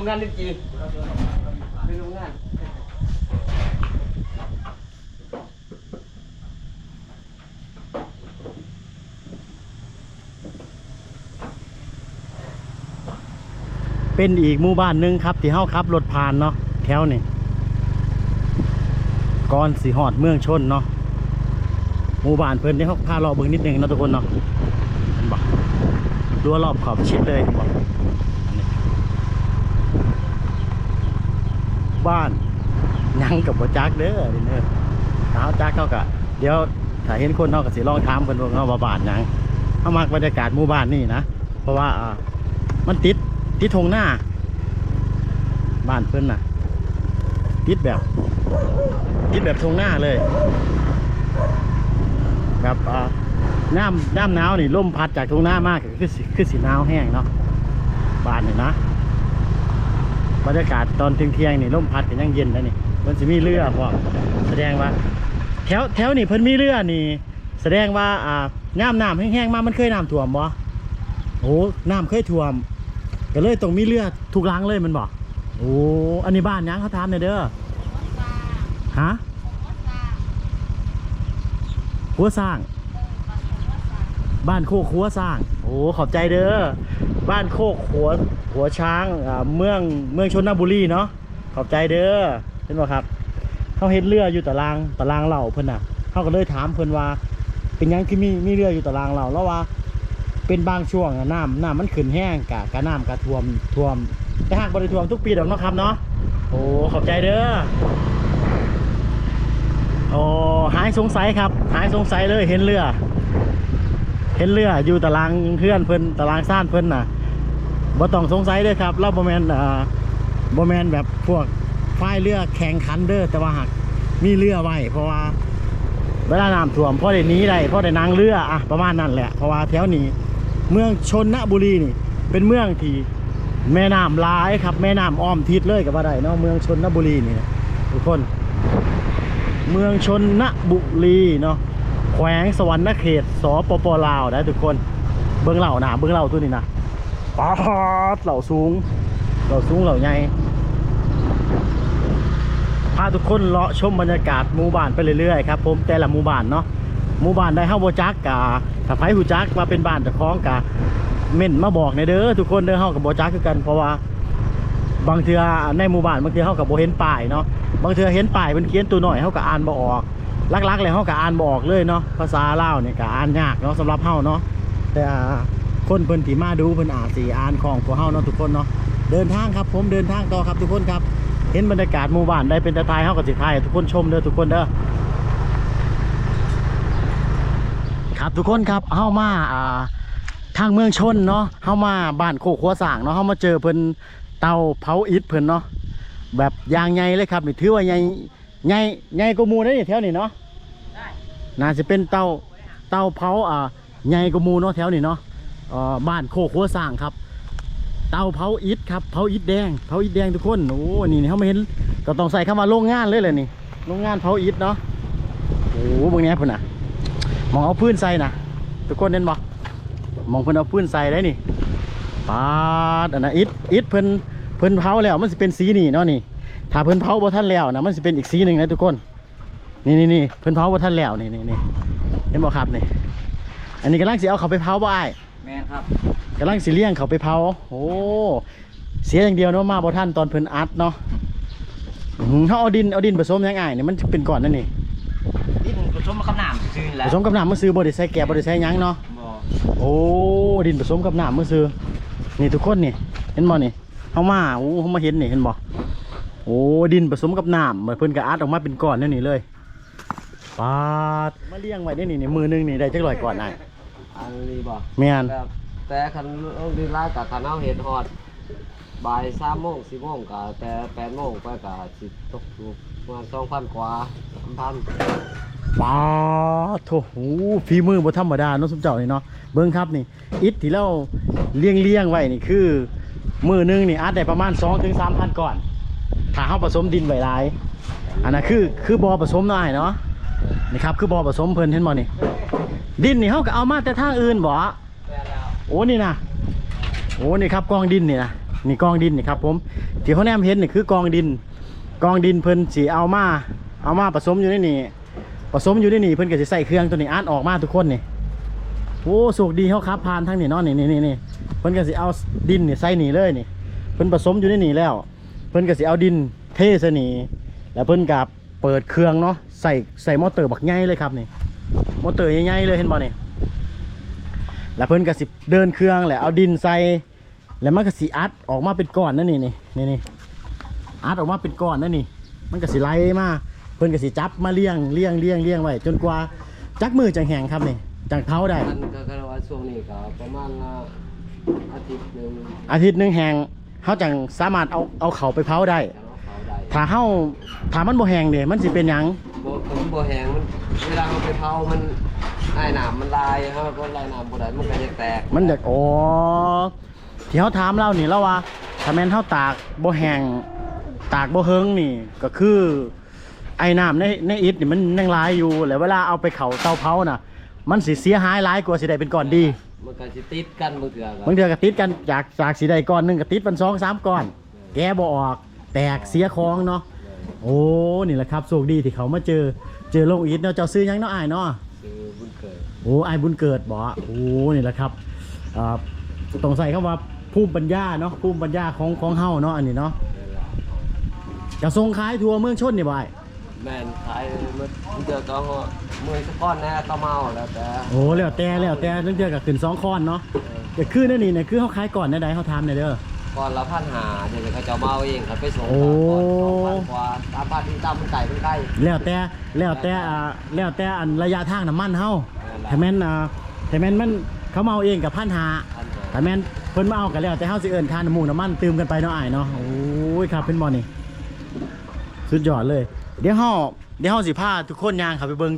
รงงานนิจีไปโรงงานเป็นอีกหมู่บ้านหนึงครับ ที่เฮาขับรถผ่านเนาะแถวนี่ก่อนสิฮอดเมืองชนเนาะหมู่บ้านเพิ่นได้เฮาพาเราเบิ่งนิดนึงนะทุกคนเนาะเห็นบ่รั้วรอบขอบชิดเลยเห็นบ่อันนี้ บ้านยังกับบ่จักเด้อนี่เด้อถ้าจักเขาก็เดี๋ยวถ้าเห็นคนเฮาก็สิลองถามเพิ่นว่าเขาว่าบ้านหยังเฮามักบรรยากาศหมู่บ้านนี่นะเพราะว่าอ่ามันติดติดทงหน้า บ้านเพิ่นน่ะ ติดแบบ ติดแบบทงหน้าเลยแบบอ่าน้ำน้ำหนาวนี่ลมพัดจากทงหน้ามากคือคือสีหนาวแห้งเนาะบ้านนี่นะ บรรยากาศตอนเที่ยงๆนี่ลมพัดก็ยังเย็นแล้วนี่มันสิมีเรือพร้อมแสดงว่า แถวแถวนี่เพิ่นมีเรือนี่ แสดงว่าอ่าน้ำน้ำแห้งๆมามันเคยน้ำท่วมบ่โอ้น้ำเคยท่วม ก็เลยต้องมีเรือทุกหลังเลยมันบอกโอ้อันนี้บ้านยังเขาทำเนี่ยเด้อฮะหัวสร้าง บ้านโคกหัวสร้าง โอ้ขอบใจเด้อบ้านโคกหัวหัวช้างเมืองเมืองชนบุรีเนาะขอบใจเด้อเห็นบ่ครับเขาเห็นเรืออยู่ตารางตารางเหล่าเพิ่นน่ะเขาก็เลยถามเพิ่นว่า เป็นยังคือมีมีเรืออยู่ตารางเหล่าแล้วว่า เป็นบางช่วงอะน้ำน้ำมันขึ้นแห้งกะกะน้ำกะท่วมท่วมแต่หากบริท่วมทุกปีดอกเนาะครับเนาะโอ้ขอบใจเด้อโอ้หายสงสัยครับ หายสงสัยเลยเห็นเรือ เห็นเรืออยู่ตารางเพื่อนเพิ่นตารางซ่านเพิ่นน่ะบ่ต้องสงสัยเด้ครับ เราบ่แมนอ่าบ่แมนแบบพวกพายเรือแข่งขันเด้อแต่ว่าหากมีเรือไว้เพราะว่าเวลาน้ำท่วมพ่อได้หนีได้พ่อได้นั่งเรืออะประมาณนั้นแหละเพราะว่าแถวนี้เมืองชนบุรีนี่ เป็นเมืองที่แม่น้ำลายครับ แม่น้ำอ้อมทิศเลยกับว่าได้เนาะเมืองชนบุรีนี่นะทุกคน เมืองชนบุรีเนาะ แขวงสวรรณเขตสปปลาวนะทุกคนเบื้องเหล่านะเบื้องเหล่าตัวนี้นะปาดเหล่าสูง เหล่าสูงเหล่าใหญ่พาทุกคนเลาะชมบรรยากาศหมู่บ้านไปเรื่อยๆครับผมแต่ละหมู่บ้านเนาะหมู่บ้านได้เฮาบ่จักกะถ้าไผฮู้จักว่าเป็นบ้านเจ้าของกะเม่นมาบอกในเด้อทุกคนเด้อเฮาก็บ่จักคือกันเพราะว่าบางเทือในหมู่บ้านบางเทือเฮาก็บ่เห็นป้ายเนาะบางเทือเห็นป้ายเพิ่นเขียนตัวหน่อยเฮาก็อ่านบ่ออก ลักๆแล้วเฮาก็อ่านบออกเลยเนาะภาษาลาวเนี่ยก็อ่านยากเนาะสำหรับเฮาเนาะแต่คนเพิ่นที่มาดูเพิ่นอาจสิอ่านของพวกเฮาเนาะทุกคนเนาะเดินทางครับผมเดินทางต่อครับทุกคนครับเห็นบรรยากาศหมู่บ้านได้เป็นตาทายเฮาก็สิถ่ายทุกคนชมเด้อทุกคนเด้อครับทุกคนครับเฮามาอ่าทางเมืองชนเนาะเฮามาบ้านโคกหัวสางเนาะเฮามาเจอเพิ่นเตาเผาอิฐเพิ่นเนาะแบบยางใหญ่เลยครับนี่ถือว่าใหญ่ ใหญ่ใหญ่กว่าหมู่เด้นี่แถวนี้เนาะน่าจะเป็นเตาเตาเผาอ่าใหญ่กว่าหมู่เนาะแถวนี้เนาะเอ่อบ้านโคกหัวสร้างครับ เตาเผาอิฐครับเผาอิฐแดงเผาอิฐแดงทุกคนโอ้นี่นี่เฮามาเห็นก็ต้องใส่คำว่าโรงงานเลยแหละนี่โรงงานเผาอิฐเนาะโอ้เบางแหนี้พุ่นน่ะมองเอาพื้นใส่นะทุกคนเห็นบ่มองเพิ่นเอาพื้นใส่ได้นี่ปาดอันนะอิดอิดเพิ่นเพิ่นเผาแล้วมันสิเป็นสีนี่เนาะนี่ ถ้าเพิ่นเผาบ่ทันแล้วนะมันสิเป็นอีกสีหนึ่งนะทุกคน นี่นี่นี่เพิ่นเผาบ่ทันแล้วนี่นี่นี่เห็นบ่ครับนี่ อันนี้กำลังสิเอาเขาไปเผาบ่อ้ายแม่นครับกำลังสิเลี้ยงเขาไปเผา โอ้เสียอย่างเดียวเนาะมาบ่ทันตอนเพิ่นอัดเนาะอื้อหือเขาเอาดินเอาดินผสมยังไงนี่มันเป็นก่อนนั่นนี่ดินผสมกับน้ำซื่นผแล้วสมกับน้ำมันซื้อบ่ได้ใส่แกะบ่ได้ใส่หยังเนาะบ่โอ้ดินผสมกับน้ำมือซื้อนี่ทุกคนนี่เห็นบ่นี่เฮามาโอ้เฮามาเห็นนี่เห็นบ่ โอ้ดินผสมกับน้ำเหมือนเพิ่นก็อัดออกมาเป็นก้อนนั่นนี่เลยปาดมาเลี้ยงไว้ได้นี่นี่มือหนึงนี่ได้จักร้อยก่อนได้อันนี้บ่แม่นแบบแต่คันลงดินลายกับคันเอาเห็ดฮอดบ่ายสามโมงสี่โมงกับแต่แปดโมงไปกับสิตกอยู่ประมาณสองพันกว่าสามพันปาดโถโอ้ฝีมือบ่ธรรมดาเนาะสมเจ้านี่เนาะเบิ่งครับนี่ อิฐที่เราเลี้ยงเลี้ยงๆไว้นี่คือ มือหนึงนี่อัดได้ประมาณ2ถึง3,000ก่อน ถ้าเฮาผสมดินไว้หลาย อันนั้นคือคือบ่อผสมน้อยเนาะนี่ครับคือบ่อผสมเพิ่นเห็นบ่นี่ ดินนี่เขาก็เอามาแต่ทางอื่นบ่โอ้นี่นะโอ้นี่ครับกองดินนี่นะนี่กองดินนี่ครับผมที่เขาแนมเห็นนี่คือกองดิน กองดินเพิ่นสิเอามาเอามาผสมอยู่ในนี่ผสมอยู่ในนี่เพิ่นก็สิใส่เครื่องตัวนี้อ่านออกมาทุกคนนี่โอ้สุกดีเขาครับผ่านทั้งนี่เนาะนี่นี่นี่นี่เพิ่นก็สิเอาดินนี่ใส่นี่เลยนี่เพิ่นผสมอยู่ในนี่แล้ว เพิ่นก็สิเอาดินเทใส่นี่แล้วเพิ่นก็เปิดเครื่องเนาะใส่ใส่มอเตอร์บักใหญ่เลยครับนี่มอเตอร์ใหญ่ๆเลยเห็นบ่นี่แล้วเพิ่นก็สิเดินเครื่องแหละเอาดินใส่แล้วมันก็สิอัดออกมาเป็นก้อนนั่นนี่นี่นี่นี่อาร์ตออกมาเป็นก้อนนั่นนี่ มันก็สิไหลมาเพิ่นก็สิจับมาเลี้ยงเลี้ยงเลี้ยงเลี้ยงไว้จนกว่าจักมือจังแห้งครับนี่จังเผาได้มันก็ก็ว่าช่วงนี้ก็ประมาณละอาทิตย์หนึงอาทิตย์หนึงแห้ง เฮาจังสามารถเอาเอาเขาไปเผาได้จะเอาเขาได้ถ้าเฮาถ้ามันบ่แห้งเนี่ยมันสิเป็นหยังบ่ผมบ่แห้งมันเวลาเอาไปเผามันไอ้น้ำมันลายเฮาก็ลายน้ำบ่ได้มันก็จะแตกมันอยากอ๋อที่เฮาถามเรานี่แล้วว่าถ้าแม่นเฮาตากบ่แห้งตากบ่เฮิงนี่ก็คือไอ้น้ำในในอิฐนี่มันยังหลายอยู่แล้วเวลาเอาไปเข้าเตาเผาน่ะ มันสิเสียหายหลายกว่าสิได้เป็นก้อนดี มันก็สิติดกันบางเทื่อก็บางเดือนก็ติดกันจากจากสีใดก้อนหนึ่งก็ติดเป็นสองสามก้อน แกบ่ออกแตกเสียของเนาะโอ้นี่แหละครับโชคดีที่เขามาเจอเจอโลกอีทเนาะเจ้าซื้อหยังเนาะอายเนาะ คือบุญเกิดโอ้อายบุญเกิดบ่โอ้นี่แหละครับอ่าต้องใส่คำว่าภูมิปัญญาเนาะภูมิปัญญาของของเฮาเนาะอันนี้เนาะนั่นล่ะจะส่งขายทั่วเมืองชนนี่บ่อ้าย แม่นขายมันมันเดือก็มือสักก้อนแน่ก็เมาแล้วแต่โอ้แล้วแต่แล้วแต่เรื่องเดือก็ขึ้นสองค้อนเนาะเออก็คือนั่นนี่เนี่ยคือเฮาขายก่อนได้ใดเฮาทำเนี่ยเด้อก้อนละพันหาเดี๋ยวเขาจะเมาเองครับไปส่งโอ้ ก่อนสองพันกว่าตามบ้านที่ตามมันไก่มันใกล้แล้วแต่แล้วแต่อ่าแล้วแต่อันระยะทางน้ำมันเฮาถ้าแม่นอ่าถ้าแม่นมันเขามาเอาเองกับพันหา พันหาถ้าแม่นเพิ่นมาเอากันแล้วแต่เฮาสิเอิ้นค่าน้ำมูกน้ำมันตื่มกันไปเนาะอ้ายเนาะโอ้ยครับเพิ่นบ่นี่สุดยอดเลย เดี๋ยวเฮาเดี๋ยวเฮาสิพาทุกคนย่างเข้าไปเบิ่ง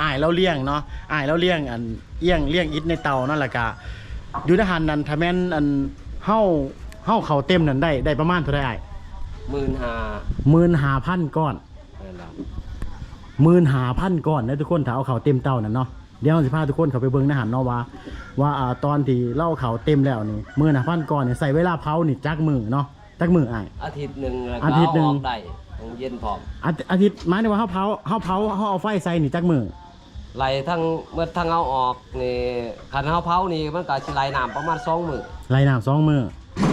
อ้ายเราเลี้ยงเนาะอ้ายเราเลี้ยงอันเอี้ยงเลี้ยงอิฐในเตานั่นแหละกะอยู่ในหันนั้นถ้าแม่นอันเฮาเฮาเข้าเต็มนั่นได้ได้ประมาณเท่าใดอ้ายหมื่นหา15,000ก้อนนั่นล่ะหมื่นหาพันก่อนนะทุกคนถ้าเอาเขาเต็มเต้านั่นเนาะเดี๋ยวเราสิพาทุกคนเขาไปเบิ้งในหันเนาะว่าว่าอ่าตอนที่เล่าเขาเต็มแล้วนี่หมื่นหาพันก่อนนี่ใส่เวลาเผานี่จักมือเนาะ จักมืออ้าย อาทิตย์หนึ่งแล้วก็อาทิตย์หนึ่ง เออกได้ต้องเย็นพร้อมอาทิอาทิตย์หมายถึงว่าเฮาเผาเฮาเผาเฮาเอาไฟใส่นี่จักมือไหลทั้งเมื่อทั้งเอาออกนี่คันเฮาเผานี่มันก็สิไหลน้ำประมาณสองมือไล่น้ำสองมือ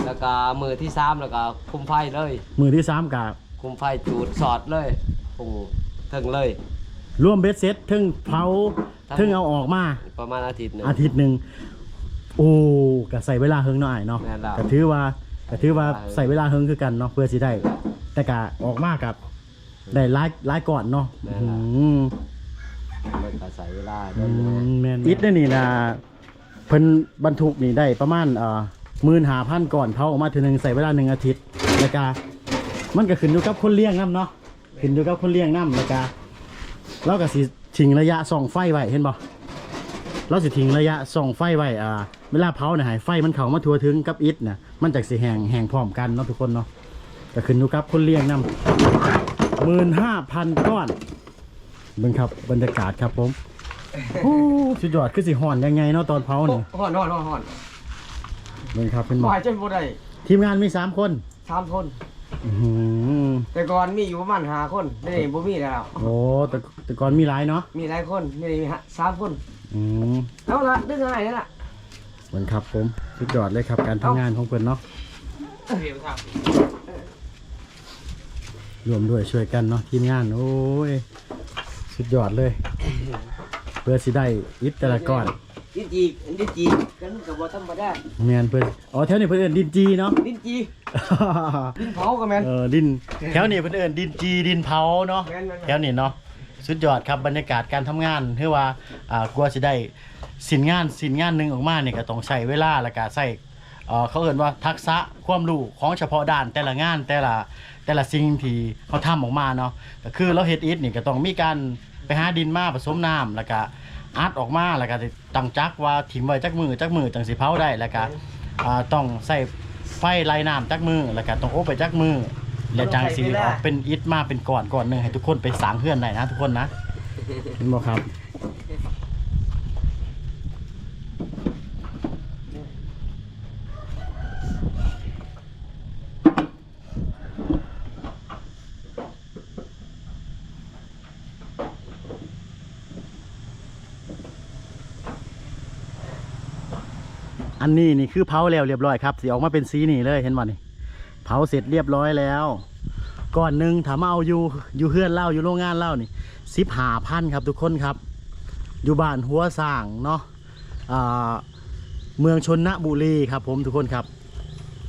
แล้วก็มือที่สามแล้วก็คุมไฟเลย มือที่สามกับคุมไฟจูดสอดเลยปรุงถึงเลย รวมเบ็ดเซ็ตถึงเผาถึงเอาออกมา ประมาณอาทิตย์หนึง อาทิตย์หนึ่งโอ้ก็ใส่เวลาเฮิงหน่อยเนาะแม่นแล้ว ก็ถือว่า ก็ถือว่าใส่เวลาเฮิงคือกันเนาะเพื่อสิได้ แต่ก็ออกมากับได้หลายหลายก่อนเนาะแม่นแล้วอืมมันก็ใส่เวลาอืโดนมแม่นอิฐนี่นี่นะเพิ่นบรรทุกนี่ได้ประมาณเอ่อหมื่นหาพันก่อนเผาออกมาทีหนึงใส่เวลาหนึ่งอาทิตย์แล้วก็มันก็ขึ้นอยู่กับคนเลี้ยงน้ำเนาะขึ้นอยู่กับคนเลี้ยงน้ำแล้วก็เราก็สิทิ้งระยะส่องไฟไว้เห็นบ่ เราสิทิ้งระยะส่องไฟไว้อ่าเวลาเผาเนี่ยให้ไฟมันเข้ามาทั่วถึงกับอิฐนะมันจากสิแห้งแห้งพร้อมกันเนาะทุกคนเนาะก็ขึ้นอยู่กับคนเลี้ยงน้ำหมื่นห้าพันก้อนเบิ่งครับบรรยากาศครับผมโอ้สุดยอดคือสิห่อนยังไงเนาะตอนเผาเนี่ยฮ้อนฮ้อนฮ้อนฮ้อนเบิ่งครับเป็นหมอหายใจบ่ได้ทีมงานมีสามคนสามคนอื้อหือแต่ก่อนมีอยู่ประมาณห้าคนนี่บ่มีแล้วโอ้แต่แต่ก่อนมีหลายเนาะมีหลายคนนี่มีสามคน อืมเอาละดึงง่ายนี่ล่ะเหมือนครับผมสุดยอดเลยครับการทำงานของเพิ่นเนาะรวมด้วยช่วยกันเนาะทีมงานโอ้ยสุดยอดเลย เพื่อสิได้อิฐแต่ละก้อนดินจีดินจีกันก็บ่ธรรมดาแมนเพิ่นอ๋อแถวนี้เพิ่นเอิ้นดินจีเนาะ ดินจีดินเผาก็แม่นเออดินแถวนี้เพิ่นเอิ้นดินจีดินเผาเนาะแม่นแม่นแถวนี้เนาะ สุดยอดครับบรรยากาศการทำงานคือว่าอ่ากลัวสิได้สินงานสินงานหนึ่งออกมาเนี่ยก็ต้องใช้เวลาแล้วก็ใช้เอ่อเขาเอ่นว่าทักษะความรู้ของเฉพาะด้านแต่ละงานแต่ละแต่ละสิ่งที่เขาทำออกมาเนาะก็คือเราเฮ็ดอิฐนี่ก็ต้องมีการไปหาดินมาผสมน้ำแล้วก็อัดออกมาแล้วก็ตั้งจักว่าถิ่มไว้จักมือจักมือจังสิเผาได้แล้วก็อ่าต้องใส่ไฟไล่น้ำจักมือแล้วก็ต้องอบไปจักมือ แล้วจางสีออกเป็นอิฐมาเป็นก่อนก่อนหนึ่งให้ทุกคนไปสางเพื่อนหน่อยนะทุกคนนะเห็นบ่ครับอันนี้นี่คือเผาแล้วเรียบร้อยครับสีออกมาเป็นสีนี่เลยเห็นไหมนี่ เผาเสร็จเรียบร้อยแล้ว ก่อนหนึ่งถามเอาอยู่อยู่เฮือนเล่าอยู่โรงงานเล่านี่สิบหาพันครับทุกคนครับ อยู่บ้านหัวสร้างเนาะเมืองชนนบุรีครับ ผมทุกคนครับ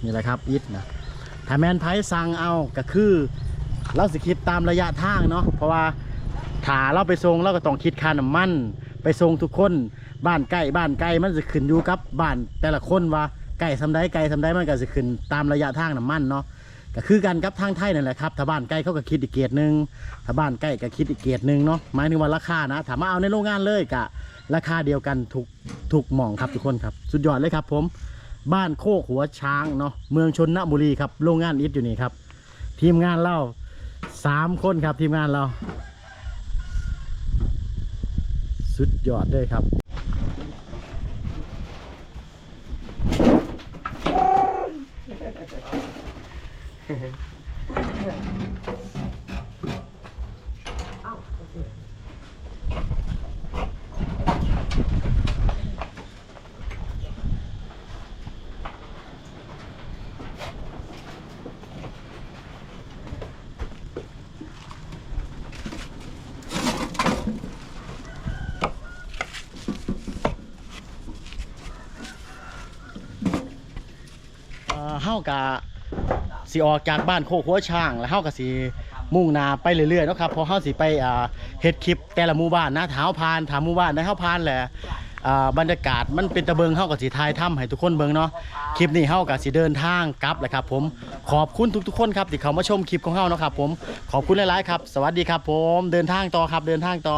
นี่แหละครับอิฐนะถ้าแมนไพสั่งเอาก็คือเราสิคิดตามระยะทางเนาะเพราะว่าถ้าเราไปส่งเราก็ต้องคิดค่าน้ำมัน ไปส่งทุกคนบ้านใกล้บ้านไกลมันจะขึ้นอยู่กับบ้านแต่ละคนว่า ไกลสำได้ไกลสำได้มันก็จะขึ้นตามระยะทางน้ำมันเนาะก็คือกันกับทางไทยนั่นแหละครับถ้าบ้านใกล้เขาก็คิดอีกเกรหนึ่งถ้าบ้านใกล้ก็คิดอีกเกรหนึ่งเนาะหมายถึงว่าราคานะถามว่าเอาในโรงงานเลยกะราคาเดียวกันทุกทุกหมองครับทุกคนครับ สุดยอดเลยครับ ผม บ้านโคกหัวช้างเนาะเมืองชนบุรีครับโรงงานอิฐอยู่นี่ครับ ทีมงานเราสามคนครับทีมงานเรา สุดยอดเลยครับากะสิออกจากบ้านโคกหัวช้างแล้วเฮากะสิมุ่งหนาไปเรื่อยๆเนาะครับเพราะเฮาสิไปอ่าเฮ็ดคลิปแต่ละหมู่บ้านนะถ้าเฮาผ่านถามหมู่บ้านได้เฮาผ่านแหละอ่าบรรยากาศมันเป็นตะเบิงเฮาก็สิถ่ายทำให้ทุกคนเบิงเนาะคลิปนี้เฮาก็สิเดินทางกลับแหละครับผมขอบคุณทุกๆคนครับที่เข้ามาชมคลิปของเฮาเนาะครับผมขอบคุณหลายๆครับ สวัสดีครับผมเดินทางต่อครับเดินทางต่อ